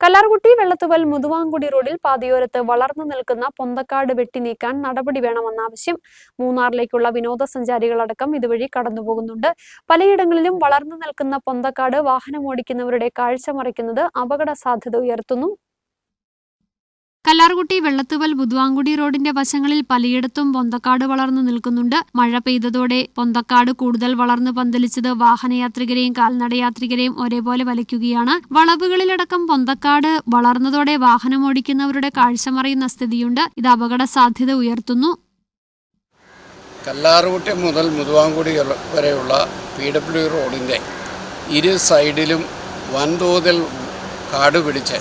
കല്ലാർകുട്ടി വെള്ളത്തുവൽ മുതുവാങ്കുടി റോഡിൽ പാതയോരത്ത് വളർന്നു നിൽക്കുന്ന പൊന്തക്കാട് വെട്ടി നീക്കാൻ നടപടി വേണമെന്ന ആവശ്യം മൂന്നാറിലേക്കുള്ള വിനോദസഞ്ചാരികളടക്കം ഇതുവഴി കടന്നുപോകുന്നുണ്ട്. പലയിടങ്ങളിലും വളർന്നു നിൽക്കുന്ന പൊന്തക്കാട് വാഹനമോടിക്കുന്നവരുടെ കാഴ്ച മറിക്കുന്നത് അപകട സാധ്യത ഉയർത്തുന്നു. കല്ലാർകുട്ടി വെള്ളത്തുവൽ ബുദ്വാങ്കുടി റോഡിന്റെ വശങ്ങളിൽ പലയിടത്തും പൊന്തക്കാട് വളർന്നു നിൽക്കുന്നുണ്ട്. മഴ പെയ്തതോടെ പൊന്തക്കാട് കൂടുതൽ വളർന്നു പന്തലിച്ചത് വാഹനയാത്രികരെയും കാൽനടയാത്രികരെയും ഒരേപോലെ വലയ്ക്കുകയാണ് വളവുകളിലടക്കം പൊന്തക്കാട് വളർന്നതോടെ വാഹനമോടിക്കുന്നവരുടെ കാഴ്ച മറയുന്ന സ്ഥിതിയുണ്ട്. ഇത് അപകട സാധ്യത ഉയർത്തുന്നു. കല്ലാർകുട്ടി മുതൽ മുതുവാങ്കുടി വരെയുള്ള പി ഡബ്ല്യു റോഡിന്റെ ഇരു സൈഡിലും വൻതോതിൽ കാട് പിടിച്ച്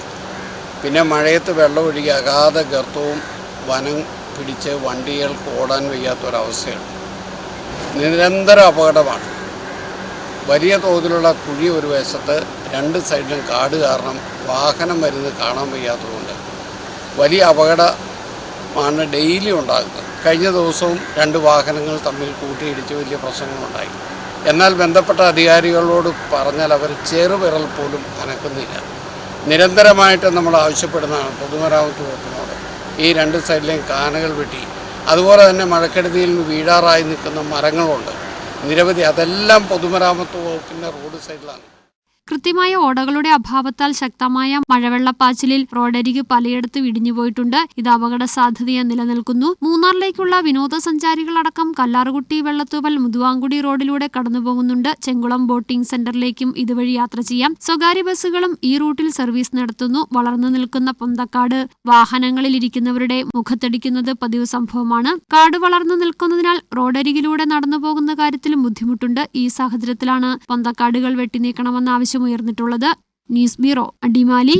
പിന്നെ മഴയത്ത് വെള്ളം അഗാധ ഗർത്തവും വനം പിടിച്ച് വണ്ടികൾക്ക് ഓടാൻ വയ്യാത്തൊരവസ്ഥയാണ്. നിരന്തര അപകടമാണ്. വലിയ തോതിലുള്ള കുഴി ഒരു വശത്ത് രണ്ട് സൈഡിലും കാട് കാരണം വാഹനം വരുന്നത് കാണാൻ വയ്യാത്തതുകൊണ്ട്. വലിയ അപകടമാണ് ഡെയിലി ഉണ്ടാകുന്നത്. കഴിഞ്ഞ ദിവസവും രണ്ട് വാഹനങ്ങൾ തമ്മിൽ കൂട്ടിയിടിച്ച് വലിയ പ്രശ്നങ്ങളുണ്ടായി. എന്നാൽ ബന്ധപ്പെട്ട അധികാരികളോട് പറഞ്ഞാൽ അവർ ചെറുവിരൽ പോലും അനക്കുന്നില്ല. നിരന്തരമായിട്ട് നമ്മൾ ആവശ്യപ്പെടുന്നതാണ് പൊതുമരാമത്ത് വകുപ്പിനോട്. ഈ രണ്ട് സൈഡിലെയും കാനകൾ വെട്ടി. അതുപോലെ തന്നെ മഴക്കെടുതിയിൽ വീഴാറായി നിൽക്കുന്ന മരങ്ങളുണ്ട്. നിരവധി അതെല്ലാം പൊതുമരാമത്ത് വകുപ്പിന്റെ റോഡ് സൈഡിലാണ്. കൃത്യമായ ഓടകളുടെ അഭാവത്താൽ ശക്തമായ മഴവെള്ളപ്പാച്ചിലിൽ റോഡരിക് പലയിടത്ത് വിടിഞ്ഞുപോയിട്ടുണ്ട് ഇത് അപകട സാധ്യതയെ നിലനിൽക്കുന്നു. മൂന്നാറിലേക്കുള്ള വിനോദസഞ്ചാരികളടക്കം കല്ലാറുകുട്ടി വെള്ളത്തുവൽ മുതുവാങ്കുടി റോഡിലൂടെ കടന്നുപോകുന്നുണ്ട്. ചെങ്കുളം ബോട്ടിംഗ് സെന്ററിലേക്കും ഇതുവഴി യാത്ര ചെയ്യാം. സ്വകാര്യ ബസ്സുകളും ഈ റൂട്ടിൽ സർവീസ് നടത്തുന്നു. വളർന്നു നിൽക്കുന്ന പൊന്തക്കാട് വാഹനങ്ങളിൽ ഇരിക്കുന്നവരുടെ മുഖത്തടിക്കുന്നത് പതിവ് സംഭവമാണ്. കാട് വളർന്നു നിൽക്കുന്നതിനാൽ റോഡരികിലൂടെ നടന്നു പോകുന്ന കാര്യത്തിലും ബുദ്ധിമുട്ടുണ്ട്. ഈ സാഹചര്യത്തിലാണ് പൊന്തക്കാടുകൾ വെട്ടിനീക്കണമെന്ന ആവശ്യമുയർന്നിട്ടുള്ളത് ന്യൂസ് ബ്യൂറോ അടിമാലി.